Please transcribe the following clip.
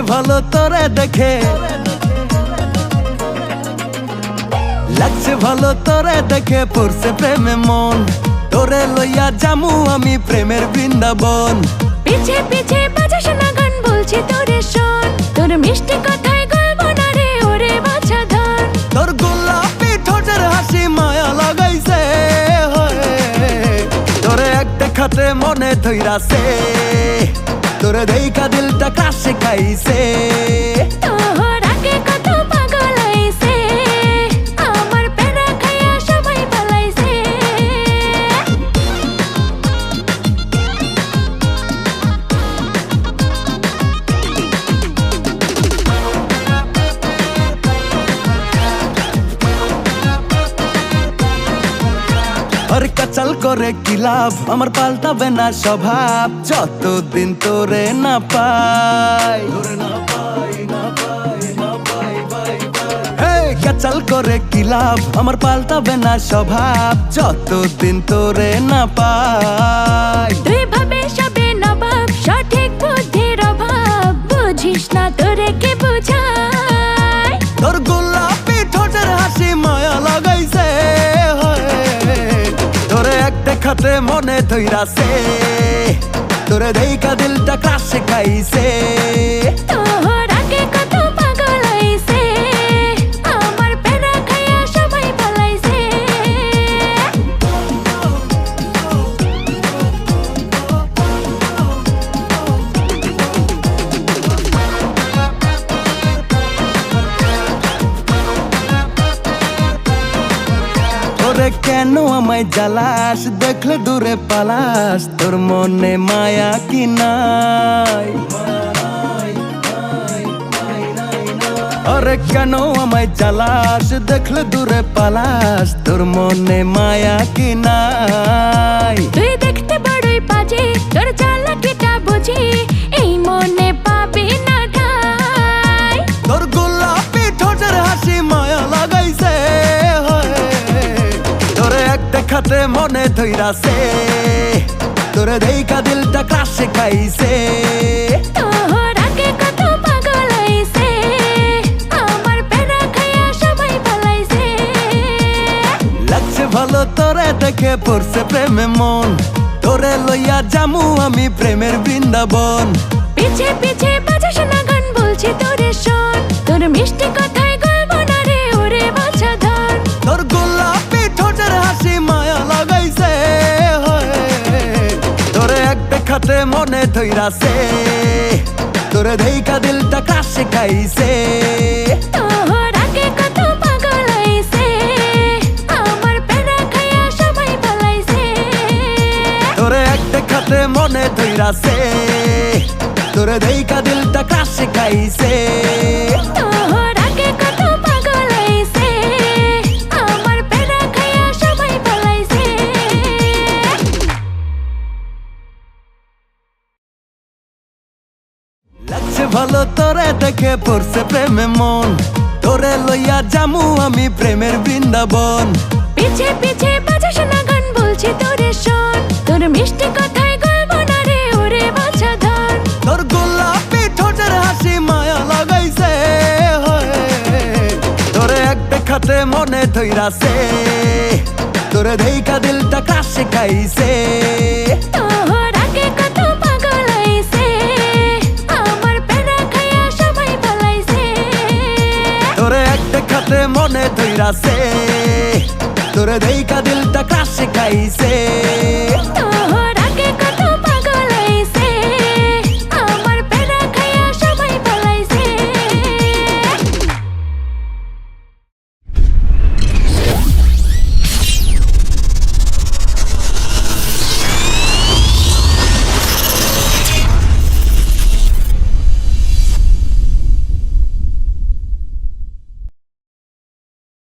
ভালো তোরে দেখে। লাগছে ভালো তোরে দেখে পড়ছে প্রেমে মন। তোরে লইয়া জামু আমি প্রেমের বৃন্দাবন। পিছে পিছে বাজাস না গান বলছি তোরে শোন। তোর মিষ্টি কথায় গল্প না রে ওরে বাছা ধন। তোর গোলাপি ঠোঁটের হাসি মায়া লাগাইছে তোরে একটা খাতে মনে ধইরাছে তোরে দেখা দিলটা কাছে খাইছে আর কাচাল করে কি লাভ? আমার পাল্টাবে না স্বভাব যতদিন তোরে না পাই। কাচাল করে কি লাভ? আমার পাল্টাবে না স্বভাব যতদিন তোরে না পাই। তুই ভাবে সবে নবাব সঠিক বুদ্ধির অভাব বুঝিস না তোরে কে বুঝায়? তোর গোলাপি মনে ধইরাছে তোরে দেইকা দিলটা ক্রাশে খাইছে কেন আমায় জ্বালাস? দেখলে দূরে পালাস। তোর মনে মায়া কি নাই? আরে কেন আমায় জ্বালাস? দেখলে দূরে পালাস। তোর মনে মায়া কি নাই? দেখাতে মনে ধইরাছে তোরে দেইকা দিলটা ক্রাশে খাইছে। তোর ভালো তোরে দেখে পড়ছে প্রেমে মন। তোরে লইয়া জামু আমি প্রেমের বৃন্দাবন। পিছে পিছে বাজাস না গান বলছি তোরে শোন। তোর মিষ্টি দেখাতে মনে ধইরাছে তোরে দেইকা দিলটা কাশে খাইছে। দেখাতে মনে ধইরাছে তোরে দেইকা দিলটা কাশে খাইছে। ভালো তোরে দেখে পড়ছে প্রেমে মন। তোরে লইয়া জামু আমি প্রেমের বৃন্দাবন। পিছে পিছে বাজাস না গান বলছি তোরে শোন। তোর মিষ্টি কথায় গল্প না রে ওরে বাছা ধন। তোর গোলাপি ঠোঁটের হাসি মায়া লাগাইছে। তোরে এক দেখাতে মনে ধইরাছে তোরে দেইকা দিলটা কাশে খাইছে। ধইরাছে তোরে দেইকা দিলটা কাশে খাইছে